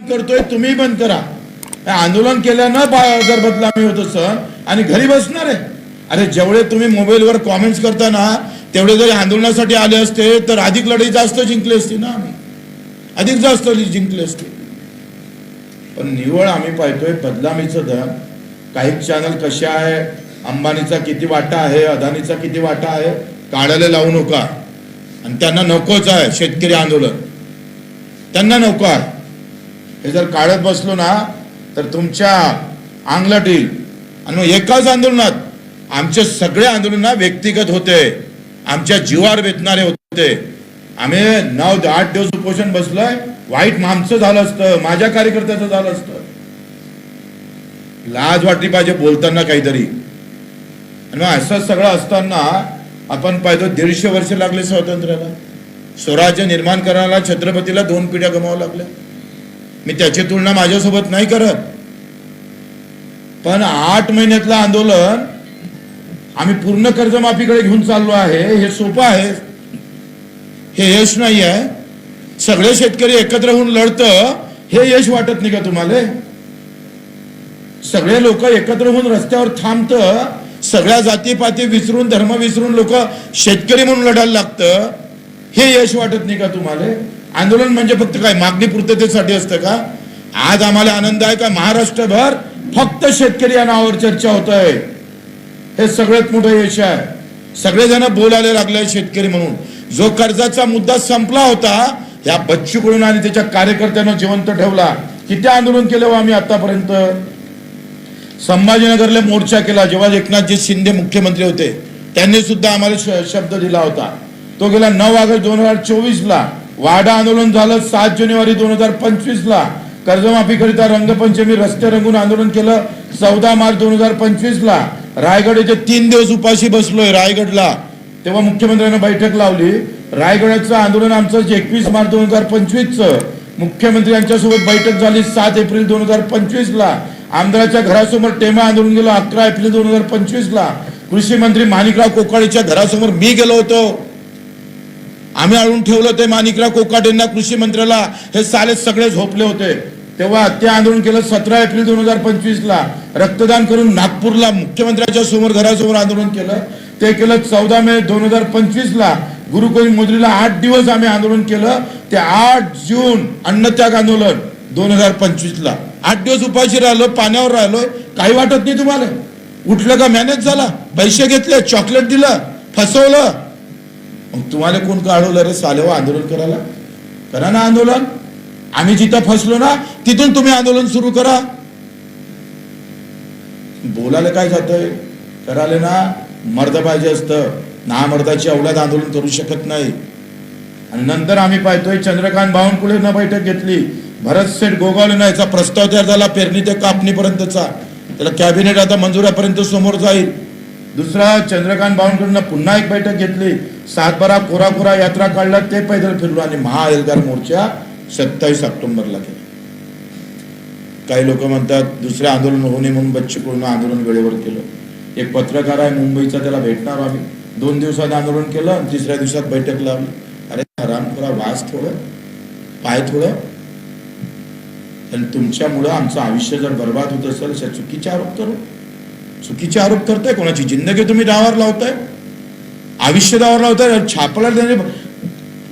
करतोय तुम्ही बंद करा. आंदोलन केल्यानं बा- जर बदलामी होत सण आणि घरी बसणार आहे. अरे जेवढे तुम्ही मोबाईलवर कॉमेंट्स करता ना तेवढे जरी आंदोलनासाठी आले असते तर अधिक लढाई जास्त जिंकली असती ना आम्ही. अधिक जास्त जिंकली असते. पण निवळ आम्ही पाहतोय बदलामीचं धन काही चॅनल कसे आहे? अंबानीचा किती वाटा आहे? अदानीचा किती वाटा आहे? काढायला लावू नका. आणि त्यांना नकोच आहे शेतकरी आंदोलन. त्यांना नको आहे. हे जर काढत बसलो ना तर तुमच्या अंगलट येईल आणि मग एकाच आंदोलनात आमचे सगळे आंदोलन व्यक्तिगत होते. आमच्या जीवावर बेतणारे होते. आम्ही नऊ आठ दिवस उपोषण बसलोय वाईट आमचं झालं असतं माझ्या कार्यकर्त्याचं झालं असतं. लाज वाटली पाहिजे बोलताना काहीतरी. आणि मग असं सगळं असताना आपण पाहिजे दीडशे वर्ष लागले स्वातंत्र्याला. स्वराज्य निर्माण करायला छत्रपतीला दोन पिढ्या गमावं लागल्या. मी त्याची तुलना माझ्यासोबत नाही करत. पण आठ महिन्यातलं आंदोलन आम्ही पूर्ण कर्जमाफीकडे घेऊन चाललो आहे. हे सोपं आहे. हे यश नाही आहे. सगळे शेतकरी एकत्र होऊन लढतं. हे यश वाटत नाही का तुम्हाला? सगळे लोक एकत्र होऊन रस्त्यावर थांबतं. सगळ्या जातीपाती विसरून धर्म विसरून लोक शेतकरी म्हणून लढायला लागतं. हे यश वाटत नाही का तुम्हाला? आंदोलन म्हणजे फक्त काय? मागणी पूर्ततेसाठी असतं का? आज आम्हाला आनंद आहे का? महाराष्ट्रभर फक्त शेतकरी या नावावर चर्चा होत आहे हे सगळ्यात मोठं यश आहे. सगळेजण बोलायला लागले शेतकरी म्हणून. जो कर्जाचा मुद्दा संपला होता या बच्चूकडून आणि त्याच्या कार्यकर्त्यांना जिवंत ठेवला. किती आंदोलन केलं हो आम्ही आतापर्यंत? संभाजीनगरला मोर्चा केला. जेव्हा एकनाथजी शिंदे मुख्यमंत्री होते त्यांनी सुद्धा आम्हाला श- शब्द दिला होता. तो गेला नऊ ऑगस्ट दोन हजार चोवीसला. वाडा आंदोलन झालं सात जानेवारी दोन हजार पंचवीस ला कर्जमाफी करिता रंगपंचमी रस्ते रंगून आंदोलन केलं चौदा मार्च दोन हजार पंचवीस ला रायगड येथे तीन दिवस उपाशी बसलोय रायगडला. तेव्हा मुख्यमंत्र्यांना बैठक लावली. रायगडाचं आंदोलन आमचं एकवीस मार्च दोन हजार पंचवीसचं. मुख्यमंत्री यांच्यासोबत बैठक झाली सात एप्रिल दोन हजार पंचवीस ला आमदाराच्या घरासमोर टेमा आंदोलन गेलं अकरा एप्रिल दोन हजार पंचवीस ला कृषी मंत्री माणिकराव कोकाळेच्या घरासमोर मी गेलो होतो. आम्ही आणून ठेवलं ते माणिकराव कोकाटेंना कृषी मंत्र्याला हे साले सगळे झोपले होते. तेव्हा ते आंदोलन केलं सतरा एप्रिल दोन हजार पंचवीस ला रक्तदान करून नागपूरला मुख्यमंत्र्यांच्या समोर घरासमोर आंदोलन केलं. ते केलं चौदा मे दोन हजार पंचवीस ला मोदीला आठ दिवस आम्ही आंदोलन केलं. ते आठ जून अन्नत्याग आंदोलन दोन हजार पंचवीस ला आठ दिवस उपाशी राहिलो पाण्यावर राहिलो. काही वाटत नाही तुम्हाला. उठलं का मॅनेज झाला? पैसे घेतले चॉकलेट दिलं फसवलं. मग तुम्हाला कोण काढवलं रे सालेव आंदोलन करायला? करा ना आंदोलन. आम्ही जिथं फसलो ना तिथून तुम्ही आंदोलन सुरू करा. बोलायला काय जातंय? करायला ना मर्द पाहिजे असतं. ना मर्दाची अवलाद आंदोलन करू शकत नाही. आणि नंतर आम्ही पाहतोय चंद्रकांत बावनकुळेनं बैठक घेतली. भरत सेठ गोगावलेनं याचा प्रस्ताव तयार झाला पेरणी ते कापणीपर्यंतचा. त्याला कॅबिनेट आता मंजुऱ्यापर्यंत समोर जाईल. दुसरा चंद्रकांत बावनकुळेनं पुन्हा एक बैठक घेतली. सातबारा कोरा कोरा यात्रा काढला ते पैदल फिरलो आणि महाएल्गार मोर्चा सत्तावीस ऑक्टोबरला केला. काही लोक म्हणतात दुसरे आंदोलन होऊ नये म्हणून बच्चूकडून आंदोलन वेळेवर केलं. एक पत्रकार आहे मुंबईचा त्याला भेटणार आम्ही. दोन दिवसात आंदोलन केलं आणि तिसऱ्या दिवसात बैठक लावली. अरे आराम करा वास थोडं पाय थोडं. आणि तुमच्यामुळं आमचं आयुष्य जर बर्बाद होत असेल अशा चुकीचे आरोप करू. चुकीचे आरोप करताय कोणाची जिंदगी तुम्ही डावावर लावताय? आयुष्य डावावर लावताय छापला त्याने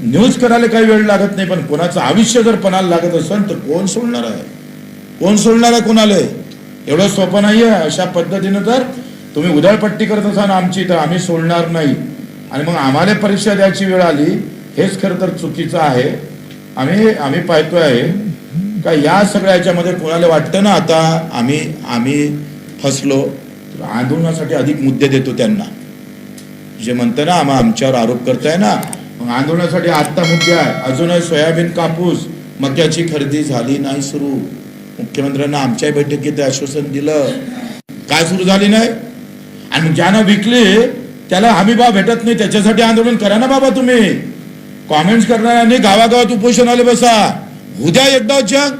न्यूज करायला काही वेळ लागत नाही पण कोणाचं आयुष्य जर पणाला लागत असेल तर कोण सोडणार आहे? कोण सोडणार आहे कोणाला? एवढं सोपं नाही आहे अशा पद्धतीनं तर तुम्ही उधळपट्टी करत असाल आमची तर आम्ही सोडणार नाही. आणि मग आम्हाला परीक्षा द्यायची वेळ आली हेच खरं तर चुकीचं आहे. आम्ही आम्ही पाहतोय. आहे का या सगळ्या याच्यामध्ये कोणाला वाटतं ना आता आम्ही आम्ही फसलो. तर आंदोलनासाठी अधिक मुद्दे देतो त्यांना. जे म्हणतं ना आम्हा आमच्यावर आरोप करताय ना मग आंदोलनासाठी आत्ता मुद्दे आहे. अजूनही सोयाबीन कापूस मक्याची खरेदी झाली नाही सुरू. मुख्यमंत्र्यांना आमच्या बैठकीत आश्वासन दिलं. काय सुरू झाली नाही? आणि मग ज्यानं विकली त्याला हमी भाव भेटत नाही. त्याच्यासाठी आंदोलन करा ना बाबा तुम्ही. कॉमेंट्स करणाऱ्यांनी गावागावात उपोषण आले बसा. उद्या एकदा जग.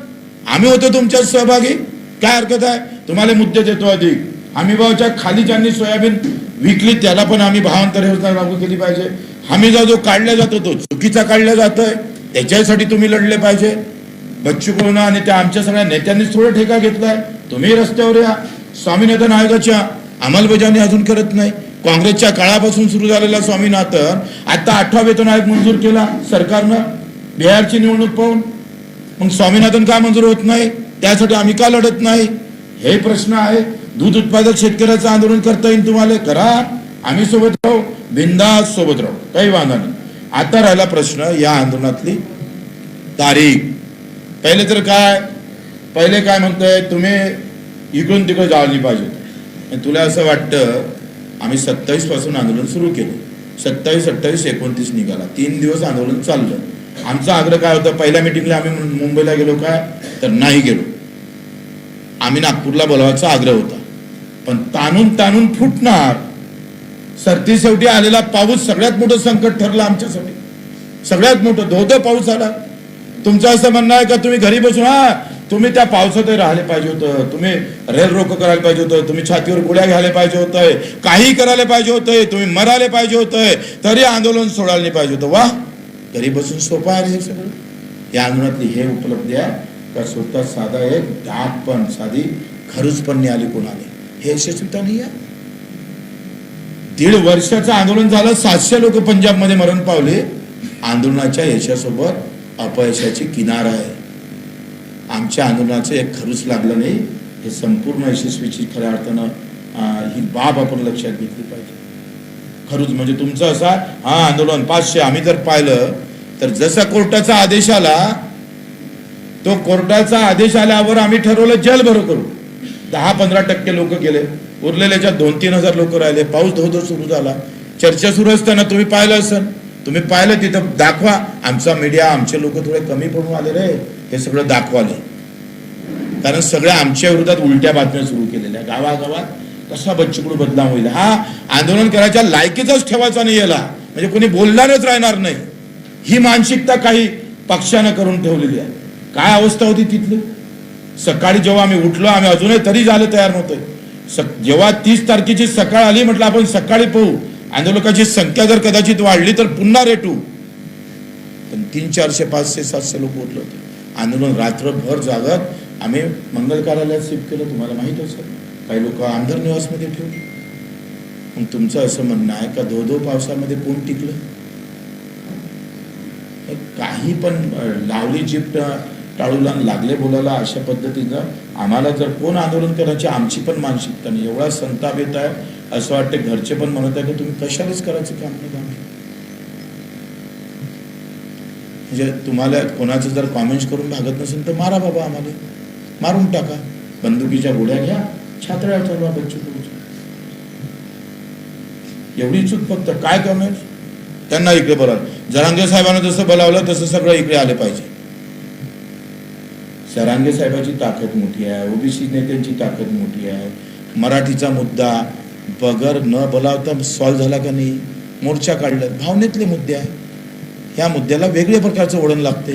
आम्ही होतो तुमच्यात सहभागी. काय हरकत आहे? तुम्हाला मुद्दे देतो अधिक. हमीभावाच्या खाली ज्यांनी सोयाबीन विकली त्याला पण आम्ही भावांतर योजना लागू केली पाहिजे. हमीभाव जो काढला जातो तो चुकीचा काढला जातोय. त्याच्यासाठी तुम्ही लढले पाहिजे. बच्चू कोरोना आणि त्या आमच्या सगळ्या नेत्यांनीच थोडा ठेका घेतलाय. तुम्ही रस्त्यावर या. स्वामीनाथन आयोगाच्या अंमलबजावणी अजून करत नाही. काँग्रेसच्या काळापासून सुरू झालेला स्वामीनाथन आता आठवा वेतन आयोग मंजूर केला सरकारनं. बिहारची निवडणूक पाहून. मग स्वामीनाथन का मंजूर होत नाही? त्यासाठी आम्ही का लढत नाही? हे प्रश्न आहे. दूध उत्पादक शेतकऱ्याचं आंदोलन करता येईल तुम्हाला? करा. आम्ही सोबत राहू. बिंदास सोबत राहू. काही वांधा नाही. आता राहिला प्रश्न या आंदोलनातली तारीख. पहिले तर काय? पहिले काय म्हणतोय? तुम्ही इकडून तिकडे जाळली पाहिजे. तुला असं वाटतं आम्ही सत्तावीसपासून आंदोलन सुरू केलं. सत्तावीस अठ्ठावीस एकोणतीस निघाला. तीन दिवस आंदोलन चाललं. आमचा आग्रह काय होता? पहिल्या मिटिंगला आम्ही मुंबईला गेलो काय तर नाही गेलो. आम्ही नागपूरला बोलवायचा आग्रह होता. पण ताणून ताणून फुटणार. सरती शेवटी आलेला पाऊस सगळ्यात मोठं संकट ठरलं आमच्यासाठी. सगळ्यात मोठं धोधो पाऊस आला. तुमचं असं म्हणणं आहे का तुम्ही घरी बसून हा तुम्ही त्या पावसातही राहिले पाहिजे होतं. तुम्ही रेल रोको करायला पाहिजे होतं. तुम्ही छातीवर गोळ्या घ्यायला पाहिजे होतंय काही करायला पाहिजे होतंय तुम्ही मरायला पाहिजे होतंय तरी आंदोलन सोडायला नाही पाहिजे होतं. वा घरी बसून सोपं आहे हे सगळं. या आंदोलनातली हे उपलब्धी आहे. का स्वतः साधा एक डाक पण साधी खरूच पण नाही आली कोणाला. हे यशस्वीता नाही आहे दीड वर्षाचं आंदोलन झालं सातशे लोक पंजाबमध्ये मरण पावले. आंदोलनाच्या यशासोबत अपयशाची किनार आहे. आमच्या आंदोलनाचं एक खरूच लागलं नाही. हे संपूर्ण यशस्वीची खऱ्या अर्थानं ही बाब आपण लक्षात घेतली पाहिजे. खरूच म्हणजे तुमचं असा हा आंदोलन पाचशे आम्ही जर पाहिलं तर जसा कोर्टाचा आदेश आला तो कोर्टाचा आदेश आल्यावर आम्ही ठरवलं जलभरो करू. दहा पंधरा टक्के लोक गेले. उरलेल्याच्या दोन तीन हजार लोक राहिले पाऊस धोधो सुरू झाला. चर्चा सुरू असताना तुम्ही पाहिलं असेल. तुम्ही पाहिलं तिथं दाखवा. आमचा मीडिया आमचे लोक थोडे कमी पडून आले रे हे सगळं दाखवाले कारण सगळ्या आमच्या विरोधात उलट्या बातम्या सुरू केलेल्या. गावागावात कसा बच्चूकडू बदनाम होईल? हा आंदोलन करायच्या लायकीचाच ठेवायचा नाही याला. म्हणजे कोणी बोलणारच राहणार नाही. ही मानसिकता काही पक्षानं करून ठेवलेली आहे. काय अवस्था होती तिथली? सकाळी जेव्हा आम्ही उठलो आम्ही अजूनही तरी झालं तयार नव्हतं. स- जेव्हा तीस तारखेची सकाळ आली म्हटलं आपण सकाळी पाहू. आंदोलकाची संख्या जर कदाचित वाढली तर पुन्हा रेटू. पण तीन चारशे पाचशे सातशे लोक उठले होते. आंदोलन रात्रभर जागत आम्ही मंगल कार्यालयात शिफ्ट केलं तुम्हाला माहीत असेल. काही लोक आंधर निवासमध्ये ठेवली. मग तुमचं असं म्हणणं आहे का धो धो पावसामध्ये कोण टिकलं? काही पण लावली जिप्ट टाळूला लागले बोलायला अशा पद्धतीनं आम्हाला जर कोण आंदोलन करायची आमची पण मानसिकता नाही. एवढा संताप येत आहे. असं वाटतं घरचे पण म्हणत आहे की तुम्ही कशालाच करायचं काम नाही काम म्हणजे तुम्हाला कोणाचं जर कॉमेंट्स करून भागत नसेल तर मारा बाबा आम्हाला. मारून टाका. बंदुकीच्या गोळ्या घ्या. छात्र्या ठरवा बच्चू एवढी चूक फक्त काय कमेंट त्यांना इकडे बोलावलं. जरांगे साहेबांना जसं बोलावलं तसं सगळं इकडे आले पाहिजे. सरांगे साहेबाची ताकद मोठी आहे ओबीसी नेत्यांची ताकद मोठी आहे. मराठीचा मुद्दा बगर न बोलावता सॉल्व्ह झाला का नाही? मोर्चा काढलं. भावनेतले मुद्दे आहे ह्या मुद्द्याला वेगळ्या प्रकारचं वळण लागते.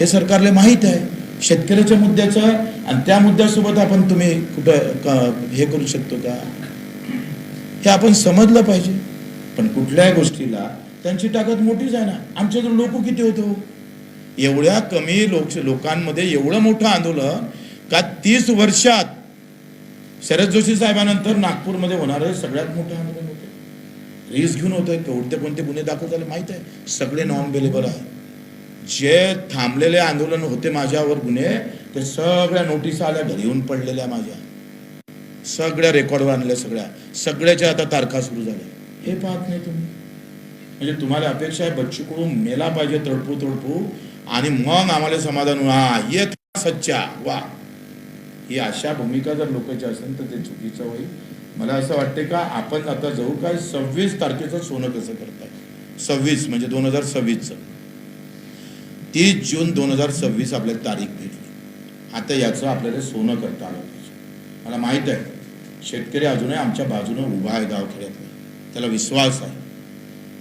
हे सरकारला माहीत आहे. शेतकऱ्याच्या मुद्द्याचं आहे आणि त्या मुद्द्यासोबत आपण तुम्ही कुठं हे करू शकतो का? हे आपण समजलं पाहिजे. पण कुठल्याही गोष्टीला त्यांची ताकद मोठीच आहे ना. आमच्याकडे लोक किती होतो? एवढ्या कमी लोक लोकांमध्ये एवढं मोठं आंदोलन का तीस वर्षात शरद जोशी साहेबांनंतर नागपूरमध्ये होणारं सगळ्यात मोठं आंदोलन होतं. रिस्क घेऊन होतं कोणते कोणते गुन्हे दाखल झाले माहीत आहे? सगळे नॉन बेलेबल आहे जे थांबलेले आंदोलन होते माझ्यावर गुन्हे ते सगळ्या नोटीस आल्या घरी येऊन पडलेल्या माझ्या. सगळ्या रेकॉर्डवर आणल्या सगळ्या. सगळ्याच्या आता तारखा सुरू झाल्या. हे पाहत नाही तुम्ही. म्हणजे तुम्हाला अपेक्षा आहे बच्चू कडू मेला पाहिजे तडपू तडपू आणि मग आम्हाला समाधान व्हा हा ये सच्चा वा. ही अशा भूमिका जर लोकांची असेल तर ते चुकीचं होईल. मला असं वाटते का आपण आता जाऊ काय सव्वीस तारखेचं सोनं कसं करताय सव्वीस म्हणजे दोन हजार सव्वीसचं. तीस जून दोन हजार सव्वीस आपल्याला तारीख भेटली. आता याचं आपल्याला सोनं करता आलं पाहिजे. मला माहीत आहे शेतकरी अजूनही आमच्या बाजूने उभा आहे गावखेड्यातला. त्याला विश्वास आहे.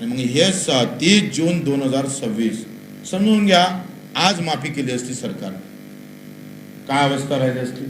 आणि मग हे स तीस जून दोन हजार सव्वीस समजून घ्या आज माफी केली असती सरकारने काय अवस्था राहिली असती?